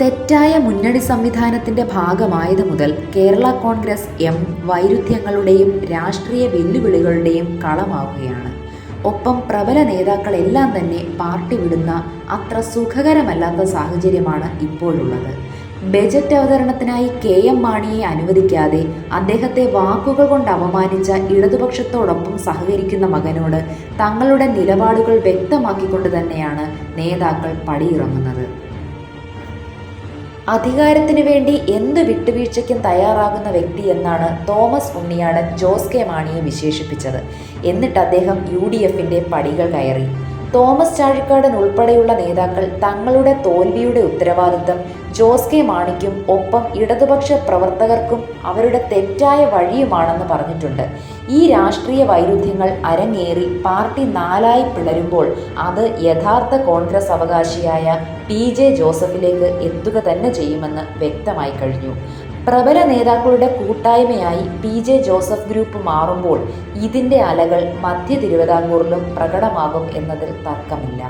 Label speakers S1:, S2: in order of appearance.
S1: തെറ്റായ മുന്നണി സംവിധാനത്തിന്റെ ഭാഗമായത് മുതൽ കേരള കോൺഗ്രസ് എം വൈരുദ്ധ്യങ്ങളുടെയും രാഷ്ട്രീയ വെല്ലുവിളികളുടെയും കളമാവുകയാണ്. ഒപ്പം പ്രബല നേതാക്കളെല്ലാം തന്നെ പാർട്ടി വിടുന്ന അത്ര സുഖകരമല്ലാത്ത സാഹചര്യമാണ് ഇപ്പോഴുള്ളത്. ബജറ്റ് അവതരണത്തിനായി കെ എം മാണിയെ അനുവദിക്കാതെ അദ്ദേഹത്തെ വാക്കുകൾ കൊണ്ട് അപമാനിച്ച ഇടതുപക്ഷത്തോടൊപ്പം സഹകരിക്കുന്ന മകനോട് തങ്ങളുടെ നിലപാടുകൾ വ്യക്തമാക്കിക്കൊണ്ട് തന്നെയാണ് നേതാക്കൾ പടിയിറങ്ങുന്നത്. അധികാരത്തിനു വേണ്ടി എന്ത് വിട്ടുവീഴ്ചയ്ക്കും തയ്യാറാകുന്ന വ്യക്തി എന്നാണ് തോമസ് ഉണ്ണിയാടൻ ജോസ് കെ മാണിയെ വിശേഷിപ്പിച്ചത്. എന്നിട്ട് അദ്ദേഹം യു ഡി എഫിന്റെ പടികൾ കയറി. തോമസ് ചാഴിക്കാടൻ ഉൾപ്പെടെയുള്ള നേതാക്കൾ തങ്ങളുടെ തോൽവിയുടെ ഉത്തരവാദിത്തം ജോസ് കെ മാണിക്കും ഒപ്പം ഇടതുപക്ഷ പ്രവർത്തകർക്കും അവരുടെ തെറ്റായ വഴിയുമാണെന്ന് പറഞ്ഞിട്ടുണ്ട്. ഈ രാഷ്ട്രീയ വൈരുദ്ധ്യങ്ങൾ അരങ്ങേറി പാർട്ടി നാലായി പിളരുമ്പോൾ അത് യഥാർത്ഥ കോൺഗ്രസ് അവകാശിയായ പി ജെ ജോസഫിലേക്ക് എത്തുക തന്നെ ചെയ്യുമെന്ന് വ്യക്തമായി കഴിഞ്ഞു. പ്രബല നേതാക്കളുടെ കൂട്ടായ്മയായി പി ജെ ജോസഫ് ഗ്രൂപ്പ് മാറുമ്പോൾ ഇതിന്റെ അലകൾ മധ്യ തിരുവിതാംകൂറിലും പ്രകടമാകും എന്നതിൽ തർക്കമില്ല.